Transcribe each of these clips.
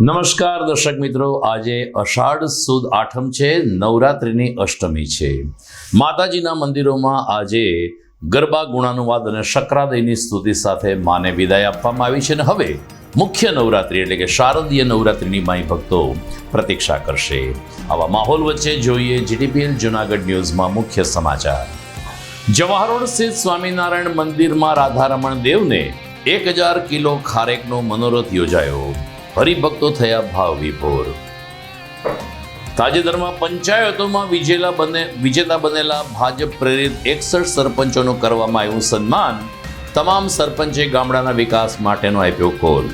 નમસ્કાર દર્શક મિત્રો, આજે અષાઢ સુદ આઠમ છે, નવરાત્રિની અષ્ટમી છે. માતાજીના મંદિરોમાં આજે ગરબા, ગુણાનુવાદ અને શક્રાદયની સ્તુતિ સાથે માને વિદાય આપવામાં આવી છે અને હવે મુખ્ય નવરાત્રિ એટલે કે શારદીય નવરાત્રિની માઈ ભક્તો પ્રતીક્ષા કરશે. આવા માહોલ વચ્ચે જોઈએ જીટીપીએલ જુનાગઢ ન્યૂઝમાં મુખ્ય સમાચાર. જવાહરોડ સ્થિત સ્વામિનારાયણ મંદિરમાં રાધારમણ દેવને એક હજાર કિલો ખારેકનો મનોરથ યોજાયો. હરિભક્તો થયા ભાવ વિભોર. તાજેતરમાં પંચાયતોમાં વિજેલા બને વિજેતા બનેલા ભાજપ પ્રેરિત એકસઠ સરપંચોનું કરવામાં આવ્યું સન્માન. તમામ સરપંચે ગામડાના વિકાસ માટેનો આપ્યો કોલ.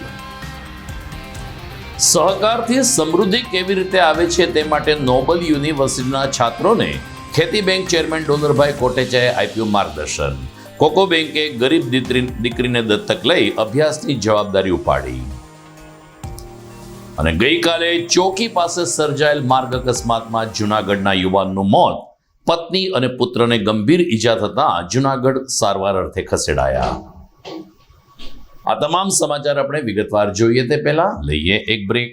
સહકારથી સમૃદ્ધિ કેવી રીતે આવે છે તે માટે નોબલ યુનિવર્સિટીના છાત્રોને ખેતી બેંક ચેરમેન ડોલરભાઈ કોટેચાએ આપ્યું માર્ગદર્શન. કોકો બેંકે ગરીબ દીકરી દીકરીને દત્તક લઈ અભ્યાસની જવાબદારી ઉપાડી. અને ગઈકાલે ચોકી પાસે સર્જાયેલ માર્ગ અકસ્માતમાં જુનાગઢના યુવાનનું મોત, પત્ની અને પુત્રને ગંભીર ઈજા થતાં જુનાગઢ સારવાર અર્થે ખસેડાયા. આ તમામ સમાચાર આપણે વિગતવાર જોઈએ તે પહેલા લઈએ એક બ્રેક.